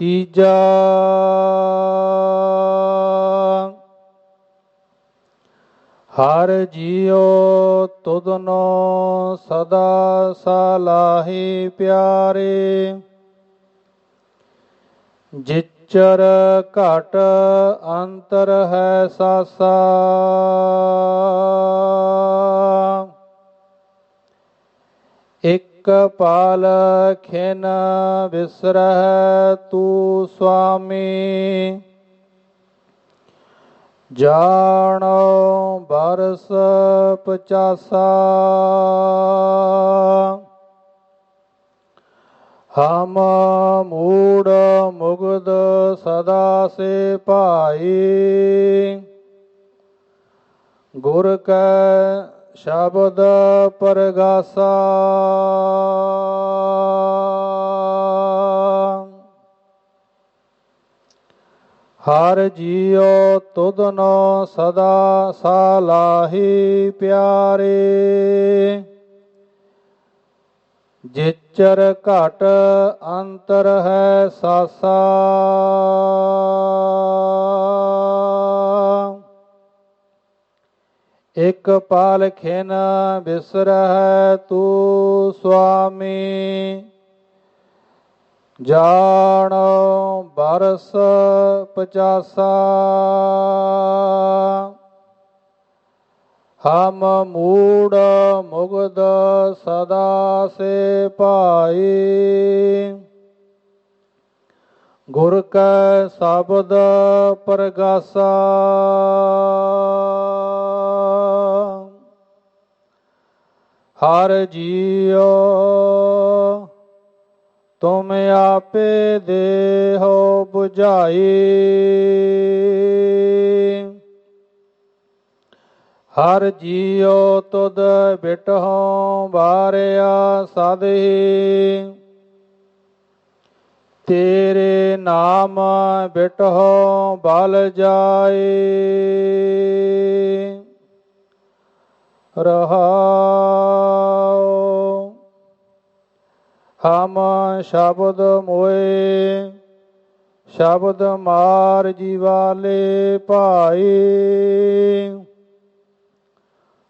ਤੀਜਾ ਹਰ ਜੀਉ ਤੁਧਨੋ ਸਦਾ ਸਲਾਹੀ ਪਿਆਰੇ ਜਿਚਰ ਘਟ ਅੰਤਰ ਹੈ ਸਾਸਾ। ਇਕ ਪਾਲ ਖਿਨ ਵਿਸਰਹਿ ਤੂ ਸੁਆਮੀ। ਜਾਣੋ ਬਰਸ ਪਚਾਸਾ। ਹਮ ਮੂੜ ਮੁਗਦ ਸਦਾ ਸੇ ਭਾਈ। ਗੁਰ ਕੈ ਸ਼ਬਦ ਪਰਗਾਸਾ। ਹਰ ਜੀਉ ਤੁਧਨੋ ਸਦਾ ਸਾਲਾਹੀ ਪਿਆਰੇ। ਜਿਚਰ ਘਟ ਅੰਤਰ ਹੈ ਸਾਸਾ। ਇਕ ਪਾਲ ਖਿਨ ਬਿਸਰਹਿ ਤੂ ਸੁਆਮੀ। ਜਾਣੋ ਬਰਸ ਪਚਾਸਾ। ਹਮ ਮੂੜ ਮੁਗਦ ਸਦਾ ਸੇ ਭਾਈ। ਗੁਰ ਕੈ ਸ਼ਬਦ ਪਰਗਾਸਾ। ਹਰ ਜੀਉ, ਤੁਮ ਆਪੇ ਦੇਹੋ 부ਝਾਈ ਹਰ ਜੀਉ ਤੁਧ ਬਿਟਹੁ ਬਾਰਿਆ ਸਦਹੀ ਤੇਰੇ ਨਾਮ ਬਿਟਹੁ ਬਲ ਜਾਏ। ਰਹਾਉ ਹਮ ਸ਼ਬਦ ਮੋਏ, ਸ਼ਬਦ ਮਾਰ ਜੀਵਾਲੇ ਭਾਈ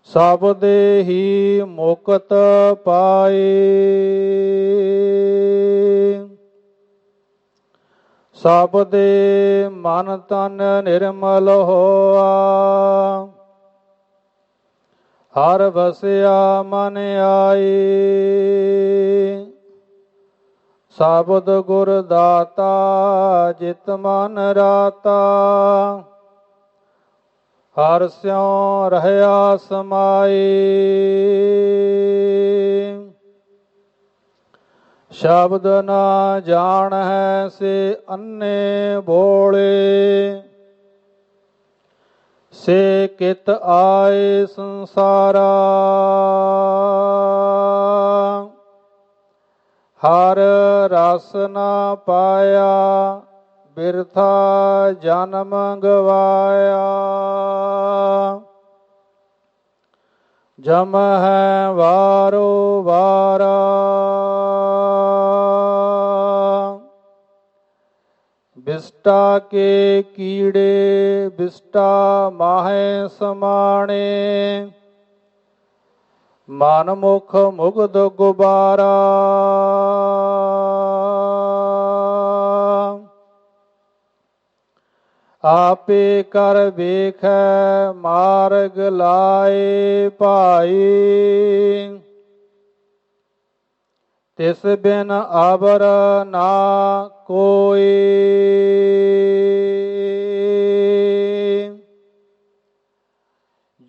ਸਬਦੇ ਹੀ ਮੁਕਤ ਪਾਏ। ਸਬਦੇ ਮਨ ਤਨ ਨਿਰਮਲ ਹੋਆ। ਹਰ ਵਸਿਆ ਮਨ ਆਈ ਸਬਦ ਗੁਰ ਦਾਤਾ, ਜਿਤ ਮਨ ਰਾਤਾ। ਹਰ ਸਿਉ ਰਹਿਆ ਸਮਾਈ। ਸ਼ਬਦ ਨਾ ਜਾਣ ਹੈ ਸੇ ਅੰਨੇ ਭੋਲੇ ਸੇ ਕਿਤ ਆਏ ਸੰਸਾਰਾ। ਹਰ ਰਸ ਨਾ ਪਾਇਆ, ਬਿਰਥਾ ਜਨਮ ਗਵਾਇਆ। ਜਮ ਹੈ ਵਾਰੋ ਵਾਰਾ। ਬਿਸਟਾ ਕੇ ਕੀੜੇ, ਬਿਸਟਾ ਮਾਹੇ ਸਮਾਣੇ। ਮਨ ਮੁਖ ਮੁਗਧ ਗੁਬਾਰਾ। ਆਪੇ ਕਰ ਵੇਖੈ, ਮਾਰਗ ਲਾਏ ਭਾਈ। ਤਿਸ ਬਿਨ ਆਵਰ ਨਾ ਕੋਈ।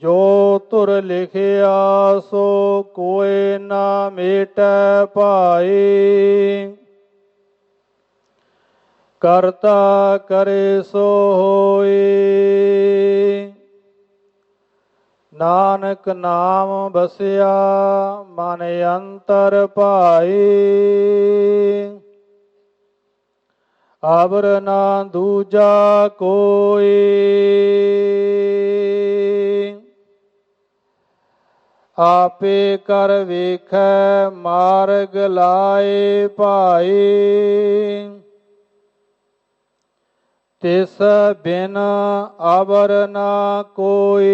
ਜੋ ਤੁਰ ਲਿਖਿਆ ਸੋ ਕੋਏ ਨਾ ਮੇਟੈ ਭਾਈ। ਕਰਤਾ ਕਰੇ ਸੋ ਹੋਏ ਨਾਨਕ ਨਾਮ ਬਸਿਆ ਮਨ ਅੰਤਰ ਭਾਏ ਅਬਰ ਨਾ ਦੂਜਾ ਕੋਈ। ਆਪੇ ਕਰ ਵੇਖੈ, ਮਾਰਗ ਲਾਏ ਭਾਈ ਤਿਸ ਬਿਨ ਅਬਰ ਨਾ ਕੋਈ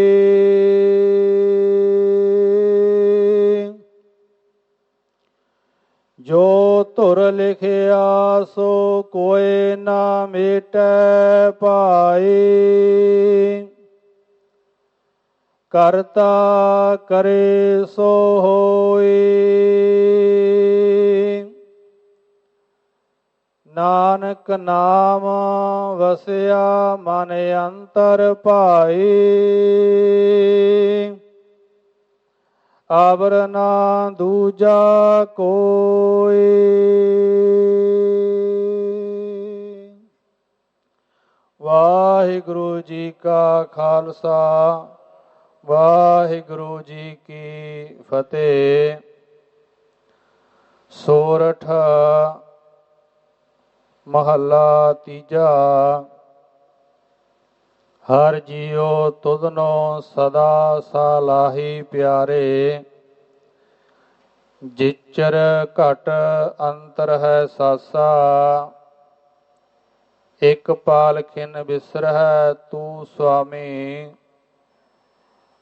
ਜੋ ਧੁਰ ਲਿਖਿਆ, ਸੋ ਕੋਈ ਨਾ ਮਿਟੈ ਪਾਈ ਕਰਤਾ ਕਰੇ ਸੋ ਹੋਏ। ਨਾਨਕ ਨਾਮ ਵਸਿਆ ਮਨ ਅੰਤਰ ਭਾਈ ਆਵਰ ਨਾ ਦੂਜਾ ਕੋਈ ਵਾਹਿਗੁਰੂ ਜੀ ਕਾ ਖਾਲਸਾ। ਵਾਹਿਗੁਰੂ ਜੀ ਕੀ ਫਤਿਹ। ਸੋਰਠ, ਮਹੱਲਾ ਤੀਜਾ। ਹਰ ਜੀਉ ਤੁਧਨੋ ਸਦਾ ਸਾਲਾਹੀ ਪਿਆਰੇ। ਜਿਚਰ ਘਟ ਅੰਤਰ ਹੈ ਸਾਸਾ। ਇਕ ਪਾਲ ਖਿਨ ਬਿਸਰਹਿ ਤੂੰ ਸੁਆਮੀ